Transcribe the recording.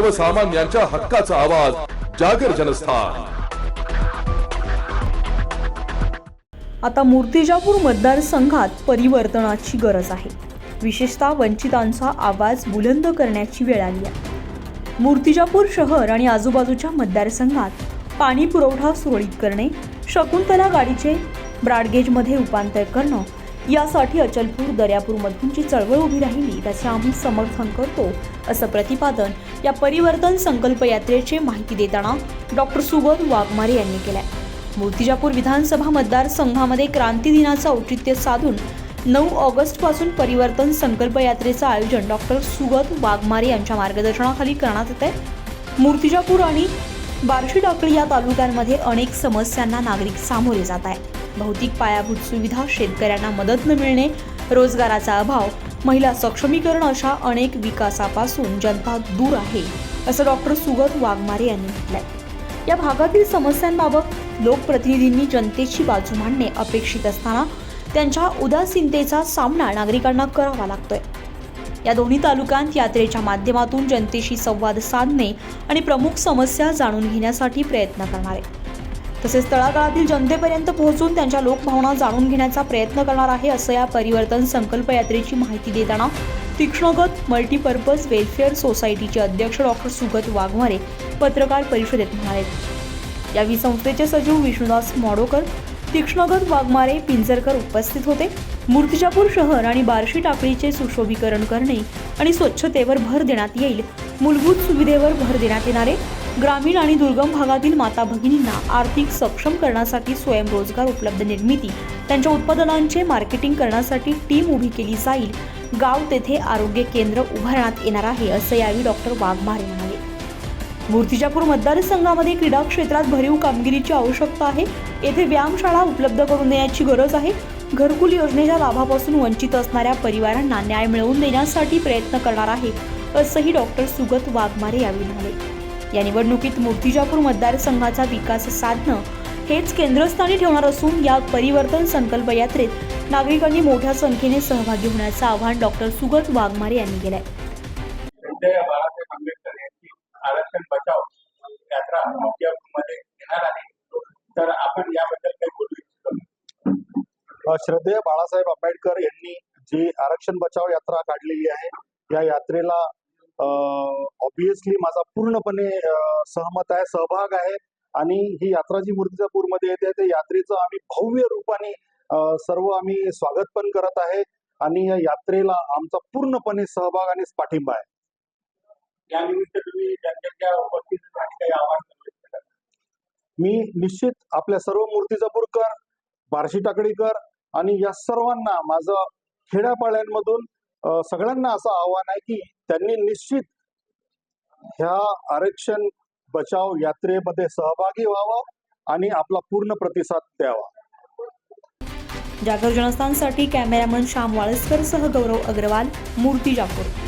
सर्वसामान्यांच्या हक्काचा आवाज जागर जनस्थान. आता मूर्तिजापूर मतदारसंघात परिवर्तनाची गरज आहे. विशेषतः वंचितांचा आवाज बुलंद करण्याची वेळ आली आहे. मूर्तिजापूर शहर आणि आजूबाजूच्या मतदारसंघात पाणी पुरवठा सुरळीत करणे शकुंतला गाडीचे ब्राडगेजमध्ये रूपांतर करणं यासाठी अचलपूर दर्यापूरमधून जी चळवळ उभी राहिली त्याचे आम्ही समर्थन करतो असं प्रतिपादन या परिवर्तन संकल्प यात्रेचे माहिती देताना डॉक्टर सुबोध वाघमारे यांनी केलं आहे मूर्तिजापूर विधानसभा मतदारसंघामध्ये क्रांती दिनाचं औचित्य साधून नऊ ऑगस्टपासून परिवर्तन संकल्प यात्रेचं आयोजन डॉक्टर सुगत वाघमारे यांच्या मार्गदर्शनाखाली करण्यात येत आहे मूर्तिजापूर आणि बार्शी टाकळी या तालुक्यांमध्ये अनेक समस्यांना नागरिक सामोरे जात आहे भौतिक पायाभूत सुविधा शेतकऱ्यांना मदत न मिळणे रोजगाराचा अभाव महिला सक्षमीकरण अशा अनेक विकासापासून जनता दूर आहे असं डॉक्टर सुगत वाघमारे यांनी म्हटलंय. या भागातील समस्यांबाबत लोकप्रतिनिधींनी जनतेची बाजू मांडणे अपेक्षित असताना त्यांच्या उदासीनतेचा सामना नागरिकांना करावा लागतोय. या दोन्ही तालुक्यांत यात्रेच्या माध्यमातून जनतेशी संवाद साधणे आणि प्रमुख समस्या जाणून घेण्यासाठी प्रयत्न करणार. आहे तसेच तळागाळातील जनतेपर्यंत पोहोचून त्यांच्या लोकभावना जाणून घेण्याचा प्रयत्न करणार आहे असं या परिवर्तन संकल्प यात्रेची माहिती देताना तीक्ष्णगत मल्टीपर्पज वेलफेअर सोसायटीचे अध्यक्ष डॉक्टर सुगत वाघमारे पत्रकार परिषदेत म्हणाले. यावेळी संस्थेचे सचिव विष्णुदास मोडोकर तीक्ष्णगत वाघमारे पिंजरकर उपस्थित होते. मूर्तिजापूर शहर आणि बार्शी टाकळीचे सुशोभीकरण करणे आणि स्वच्छतेवर भर देण्यात येईल मूलभूत सुविधेवर भर देण्यात येणारे ग्रामीण आणि दुर्गम भागातील माता भगिनींना आर्थिक सक्षम करण्यासाठी स्वयंरोजगार उपलब्ध निर्मिती त्यांच्या उत्पादनांचे मार्केटिंग करण्यासाठी टीम उभी केली जाईल गाव तेथे आरोग्य केंद्र उभारण्यात येणार आहे असं यावेळी डॉक्टर वाघमारे म्हणाले. मूर्तिजापूर मतदारसंघामध्ये क्रीडा क्षेत्रात भरीव कामगिरीची आवश्यकता आहे. येथे व्यायामशाळा उपलब्ध करून देण्याची गरज आहे. घरकुल योजनेच्या लाभापासून वंचित असणाऱ्या परिवारांना न्याय मिळवून देण्यासाठी प्रयत्न करणार आहे. असंही डॉक्टर सुगत वाघमारे यावेळी म्हणाले. या निवडणुकीत मूर्तिजापूर मतदारसंघाचा विकास साधणं हेच केंद्रस्थानी ठेवणार असून या परिवर्तन संकल्प यात्रेत नागरिकांनी मोठ्या संख्येने सहभागी होण्याचं आवाहन डॉक्टर सुगत वाघमारे यांनी केलंय. संजय बाळासाहेब आंबेडकर यांची आरक्षण बचाव यात्रा मध्ये येणार आहे. तर आपण याबद्दल काही बोलू इच्छितो. श्रद्धेय बाळासाहेब आंबेडकर यांनी जी आरक्षण बचाव यात्रा काढलेली आहे या यात्रेला ऑब्विसली माझा पूर्णपणे सहमत आहे सहभाग आहे आणि ही यात्रा जी मूर्तिजापूरमध्ये येते त्या यात्रेचं आम्ही भव्य रूपाने सर्व आम्ही स्वागत पण करत आहे आणि या यात्रेला आमचा पूर्णपणे सहभाग आणि पाठिंबा आहे. यानिमित्त तुम्ही जनतेच्या उपस्थितीसाठी काही आवाहन करू इच्छिता मी निश्चित आपल्या सर्व मूर्तिजापूरकर बार्शी टाकडीकर आणि या सर्वांना माझं खेड्यापाड्यांमधून सगळ्यांना असं आव्हान आहे की त्यांनी निश्चित ह्या आरक्षण बचाव यात्रेमध्ये सहभागी व्हावं आणि आपला पूर्ण प्रतिसाद द्यावा. जागर जनस्थानसाठी कॅमेरामन श्याम वाळस्कर सह गौरव अग्रवाल मूर्ती मूर्तिजापूर